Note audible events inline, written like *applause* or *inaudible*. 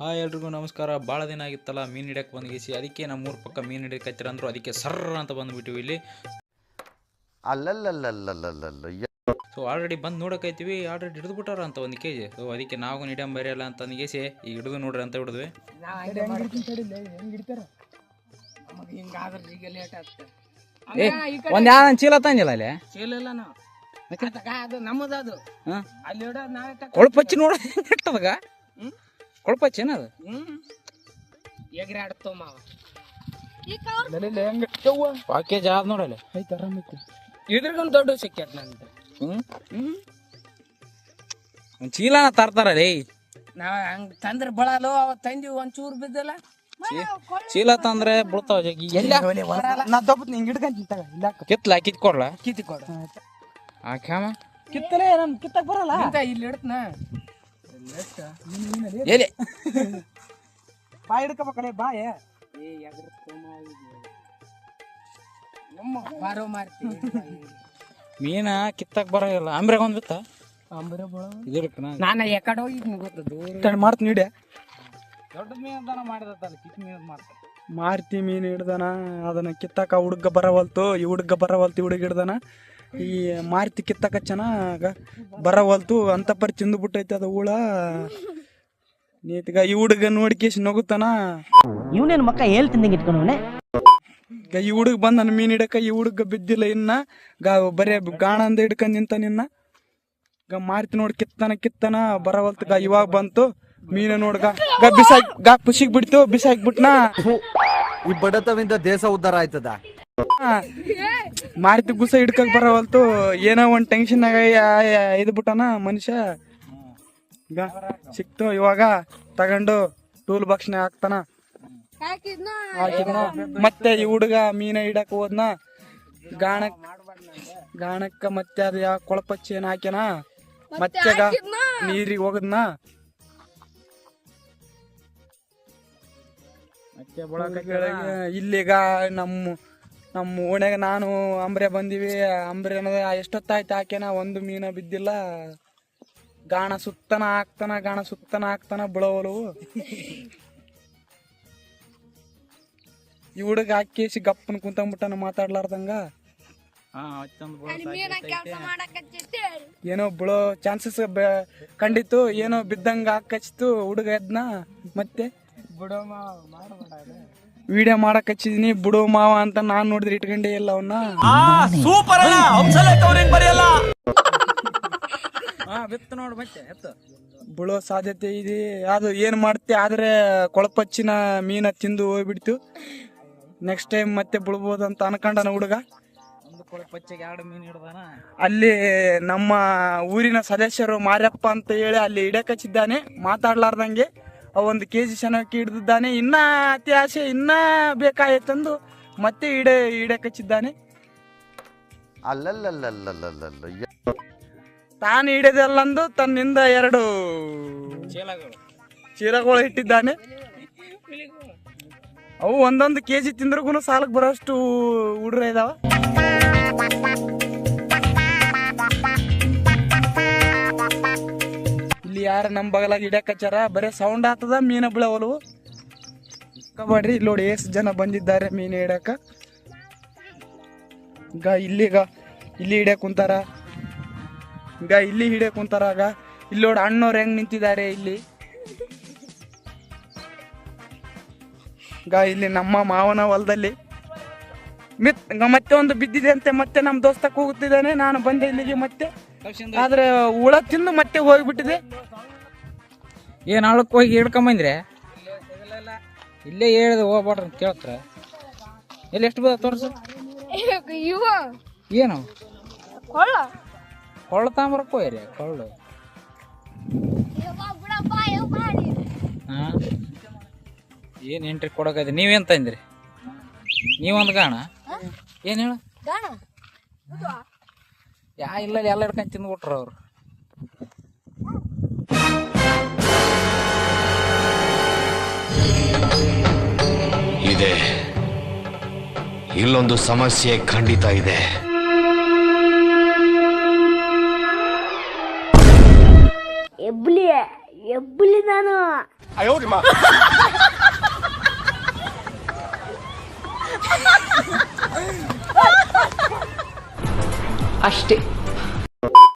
Hi ಎಲ್ರಿಗೂ ನಮಸ್ಕಾರ. ಭಾಳ ದಿನ ಆಗಿತ್ತಲ್ಲ ಮೀನು ಹಿಡಿಯಕ್ಕೆ ಬಂದ್ಗಿಸಿ. ಅದಕ್ಕೆ ನಮ್ಮ ಊರ ಪಕ್ಕ ಮೀನು ಹಿಡಿಯಕ್ಕೆ ಅಂದರು ಅದಕ್ಕೆ ಸರ್ರ ಅಂತ ಬಂದುಬಿಟ್ಟಿವಿ ಇಲ್ಲಿ. ಅಲ್ಲಲ್ಲಲ್ಲಲ್ಲಲ್ಲಲ್ಲ ಸೊ ಆಲ್ರೆಡಿ ಬಂದು ನೋಡೋಕೈತಿವಿ ಆಲ್ರೆಡಿ ಹಿಡಿದು ಬಿಟ್ಟಾರ ಅಂತ ಒಂದು ಕೆ ಜಿ ಸೊ ಅದಕ್ಕೆ ನಾವು ಹಿಡಿಯಂ ಬರೆಯಲ್ಲ ಅಂತ ಅಂದ್ಗೇಸಿ. ಈಗ ಹಿಡಿದು ನೋಡ್ರಿ ಅಂತ ಹಿಡಿದ್ವಿ. ನಮಗೆ ಹಿಂಗಾದ್ರೆ ಈಗ ಲೇಟ್ ಆಗ್ತದೆ. ಒಂದ್ ಯಾವ ಚೀಲ ತಂದಿಲ್ಲ ಅಲ್ಲಿ? ಚೀಲ ಇಲ್ಲ ನಾವು. ಅದಕ್ಕ ಅದು ನಮ್ಮದು ಅದು ಅಲ್ಲಿ ಕೊಳಪಚ್ಚಿ ನೋಡ ನೆಟ್ಟದಗ ಹ್ಮ್? ಕೊಳಪಚ್ಚಿ ಏನದು ಹ್ಮ್ ಎಗ್ರೆ ಆಡ್ತೋ ಮಾವ ಪ್ಯಾಕೇಜ್ ಆದ್ ನೋಡಲ್ಲ ಇದ್ರಿಗೊಂದು ದೊಡ್ಡ ಸಿಕ್ಕೈತೆ ನಂದು. ಹ್ಮ್? ಹ್ಮ್. ಒಂದ್ ಚೀಲನ ತರ್ತಾರಲ್ಲ ನಾವ್ ಹಂಗ್ ತಂದ್ರ ಬಳಲು ಅವ ತಂದಿ ಒಂದ್ ಚೂರ್ ಬಿದ್ದಲ್ಲ ಚೀಲ ತಂದ್ರೆ ಬಿಡ್ತಾವ ಜಗ್ಗಿ. ಎಲ್ಲ ನಾ ದೊಬ್ಬತ್ ನಿಂಗೆ ಹಿಡ್ಕಂತೀನಿ ತಗ ಇಲ್ಲ ಕಿತ್ಲ ಕಿತ್ ಕೊಡ್ಲ? ಕಿತ್ತಿ ಕೊಡ. ಹಾಕ್ಯಾಮ ಕಿತ್ತಲೇ ನಮ್ ಕಿತ್ತಕ್ ಬರಲ್ಲ. ಇಂತ ಇಲ್ಲಿ ಇಡ್ತನ ಎಲ್ಲಿ *laughs* ಬಾ ಹಿಡ್ಕಬೇಕಡೆ ಬಾ ಏ ಏ ಎಗ್ರ ನಮ್ಮ ಬಾರೋ ಮಾರ್ತಿ ಮೀನ ಕಿತ್ತಾಕ್ ಬರೋಲ್ಲ ಅಂಬ್ರೆ ಒಂದ್ ಬಿತ್ತ? ಅಂಬ್ರೆ ಬಳ ಇದಕ್ಕೆ ನಾನು. ಎಕಡೆ ಹೋಗಿ ಗೊತ್ತ ದೂರ ತಡಿ ಮಾಡ್ತೀನಿ ಹಿಡಿಯ ದೊಡ್ಡ ಮೀನದನ ಮಾಡಿದತ್ತಲ್ಲ ಕಿತ್ ಮೀನ್ ಮಾಡ್ತಾರೆ ಮಾರ್ತಿ ಮೀನು ಹಿಡ್ದನ ಅದನ್ನ ಕಿತ್ತಾಕ ಹುಡುಗ ಬರವಲ್ತು ಈ ಹುಡುಗ ಬರವಲ್ತು ಈ ಹುಡುಗ ಹಿಡ್ದನ. ಈ ಮಾರ್ತಿ ಕಿತ್ತಾಕ ಚೆನ್ನಾಗ ಬರವಲ್ತು ಅಂತ ಪರಿ ತಿಂದು ಬಿಟ್ಟೈತೆ ಅದು ಹುಳ. ನೀತ್ಗ ಈ ಹುಡುಗ ನೋಡ್ಕೇಸಿ ನಗುತ್ತಾನ? ಇವನೇನು ಮಕ್ಕ ಹೇಳ್ ಇಟ್ಕೊಂಡವನೆ ಈಗ ಈ ಹುಡುಗ ಬಂದ ನನ್ನ ಮೀನ್ ಹಿಡಕ ಈ ಹುಡುಗ ಬಿದ್ದಿಲ್ಲ ಇನ್ನ. ಗಾ ಬರೇ ಗಾಣ ಅಂದ ಹಿಡ್ಕೊಂಡ್ ನಿಂತ ನಿನ್ನ ಗ ಮಾರ್ತಿ ನೋಡಿ ಕಿತ್ತನ ಕಿತ್ತನ ಬರವಲ್ತು ಗ ಇವಾಗ ಬಂತು. ಮೀನ ನೋಡ್ಗ ಗ ಬಿಸಾಕ್ ಗಾ ಖುಷಿಗ್ ಬಿಡ್ತು ಬಿಸಾಕ್ ಬಿಟ್ನಾ? ಈ ಬಡತವಿಂದ ದೇಶ ಉದ್ಧಾರ ಆಯ್ತದ? ಮಾರುತಿ ಗುಸ ಹಿಡ್ಕಕ್ ಬರವಲ್ತು. ಏನೋ ಒಂದ್ ಟೆನ್ಷನ್ ಆಗ ಇದು ಬಿಟ್ಟನ ಮನುಷ್ಯ. ಈಗ ಸಿಕ್ತು ಇವಾಗ. ತಗೊಂಡು ಟೂಲ್ ಬಾಕ್ಸ್ನ ಹಾಕ್ತಾನ. ಹಾಕಿದ್ನ? ಮತ್ತೆ ಈ ಹುಡುಗ ಮೀನ ಹಿಡಕ್ ಹೋದ್ನ. ಗಾಣಕ್ ಗಾಣಕ್ಕ ಮತ್ತೆ ಅದ್ಯಾ ಯಾವ ಕೊಳಪಚ್ಚಿ ಏನ್ ಹಾಕ್ಯನ? ಮತ್ತೆ ಗ ನೀರಿಗೆ ಹೋಗದ್ನ. ಇಲ್ಲಿಗ ನಮ್ಮ ನಮ್ಮ ಓಣ್ಯಾಗ ನಾನು ಅಂಬ್ರೆ ಬಂದಿವಿ. ಅಂಬ್ರೆ ಅನ್ನೋದು ಎಷ್ಟೊತ್ತಾಯ್ತು ಆಕೆನ ಒಂದು ಮೀನ ಬಿದ್ದಿಲ್ಲ. ಗಾಣ ಸುತ್ತನ ಹಾಕ್ತಾನ ಗಾಣ ಸುತ್ತನ ಹಾಕ್ತಾನ ಬಿಳವಲವು ಈ ಹುಡುಗ ಹಾಕೇಸಿ ಗಪ್ಪನ ಕುಂತಂಬಿಟ್ಟನ ಮಾತಾಡ್ಲಾರ್ದಂಗ. ಏನೋ ಬಿಳೋ ಚಾನ್ಸಸ್ ಕಂಡಿತ್ತು ಏನೋ ಬಿದ್ದಂಗ ಹಾಕಚ್ತು ಹುಡುಗ ಎದ್ನ. ಮತ್ತೆ? ಬಿಡೋ ವಿಡಿಯೋ ಮಾಡಕ್ ಹಚ್ಚಿದೀನಿ. ಬಿಡು ಮಾವ ಅಂತ ನಾನ್ ನೋಡಿದ್ರೆ ಇಟ್ಕೊಂಡೆ ಇಲ್ಲ ಅವನ್ನ ಹಾ ಬಿತ್ತು ನೋಡು ಮತ್ತೆ ಎತ್ತು. ಬೀಳೋ ಸಾಧ್ಯತೆ ಇದೆ. ಅದು ಏನ್ ಮಾಡ್ತಿ ಆದ್ರೆ ಕೊಳಪಚ್ಚಿನ ಮೀನ ತಿಂದು ಹೋಗ್ಬಿಡ್ತು. ನೆಕ್ಸ್ಟ್ ಟೈಮ್ ಮತ್ತೆ ಬಿಡ್ಬೋದು ಅಂತ ಅನ್ಕೊಂಡನ ಹುಡುಗ. ಒಂದು ಕೊಳಪಚ್ಚೆಗೆ ಎರಡು ಮೀನು ಹಿಡ್ದಾನ. ಅಲ್ಲಿ ನಮ್ಮ ಊರಿನ ಸದಸ್ಯರು ಮಾರ್ಯಪ್ಪ ಅಂತ ಹೇಳಿ ಅಲ್ಲಿ ಇಡಕಚ್ಚಿದ್ದಾನೆ ಮಾತಾಡ್ಲಾರ್ದಂಗೆ. ಒಂದು ಕೆ ಜಿ ಶನಕ್ಕೆ ಹಿಡ್ದಿದ್ದಾನೆ. ಇನ್ನ ಅತಿ ಆಸೆ ಇನ್ನ ಬೇಕಾಯ್ತಂದು ಮತ್ತೆ ಈಡೆ ಹಿಡಕ್ ಕಚ್ಚಿದ್ದಾನೆ ಅಲ್ಲಲ್ಲಲ್ಲಲ್ಲಲ್ಲಲ್ಲ ತಾನು ಹಿಡಿದಲ್ಲಂದು ತನ್ನಿಂದ ಎರಡು ಚೀಲಗಳು ಚೀಲಗಳು ಇಟ್ಟಿದ್ದಾನೆ. ಅವು ಒಂದೊಂದು ಕೆ ಜಿ ತಿಂದ್ರಿಗೂ ಸಾಲಕ್ಕೆ ಬರೋಷ್ಟು ಹುಡ್ರ ಇದಾವ. ಯಾರ ನಮ್ಮ ಬಗಲಾಗ ಹಿಡ್ಯಾಕ ಹಚ್ಚಾರ ಬರೀ ಸೌಂಡ್ ಆಗ್ತದ, ಮೀನ ಬಿಳವಲು ಕಬಡ್ರಿ ಇಲ್ಲಿ ನೋಡಿ ಎಷ್ಟು ಜನ ಬಂದಿದ್ದಾರೆ ಮೀನು ಹಿಡ್ಯಾಕ. ಈಗ ಇಲ್ಲಿಗ ಇಲ್ಲಿ ಹಿಡಿಯಕ್ಕೆ ಕುಂತಾರ. ಈಗ ಇಲ್ಲಿ ಹಿಡಿಯಕ್ಕೆ ಕುಂತಾರ ಆಗ ಇಲ್ಲಿ ನೋಡಿ ಅಣ್ಣವ್ರು ಹೆಂಗ್ ನಿಂತಿದ್ದಾರೆ ಇಲ್ಲಿ? ಈಗ ಇಲ್ಲಿ ನಮ್ಮ ಮಾವನ ಹೊಲದಲ್ಲಿ. ಮಿತ್ ಮತ್ತೆ ಒಂದು ಬಿದ್ದಿದೆ ಅಂತೆ, ಮತ್ತೆ ನಮ್ಮ ದೋಸ್ತ ಕೂಗುತ್ತಿದ್ದಾನೆ, ನಾನು ಬಂದೆ ಇಲ್ಲಿಗೆ ಮತ್ತೆ. ಆದ್ರೆ, ಹುಳ ತಿಂದು ಮತ್ತೆ ಹೋಗ್ಬಿಟ್ಟಿದೆ. ಏನ್ ಆಳಕ್ ಹೋಗಿ ಹಿಡ್ಕೊಂಬಂದ್ರೆ ಇಲ್ಲೇ ಹೇಳಿದ ಹೋಗ್ಬೇಡ್ರಿ ಅಂತ ಕೇಳ್ತಾರ. ಎಲ್ಲಿ ಎಷ್ಟು ಬದ ತೋರ್ಸು? ಏನು? ಕೊಳ್ಳ ಕೊಳ್ಳ ಹೋಯ್ರಿ ಕೊಳ್ಳು. ಹಾಂ? ಏನು ಎಂಟ್ರಿ ಕೊಡೋಕೈತೆ ನೀವೇನ್ ತಂದ್ರಿ? ನೀವೊಂದು ಗಾಣ? ಏನು ಹೇಳ? ಯಾ ಇಲ್ಲ ಎಲ್ಲ ಹಿಡ್ಕೊಂಡ್ ತಿಂದ್ಬಿಟ್ರ ಅವ್ರು. ಇದೆ. ಇಲ್ಲೊಂದು ಸಮಸ್ಯೆ ಖಂಡಿತ ಇದೆ. ಎಬ್ಲಿ ಎಬ್ಲಿ ನಾನು. ಅಷ್ಟೇ.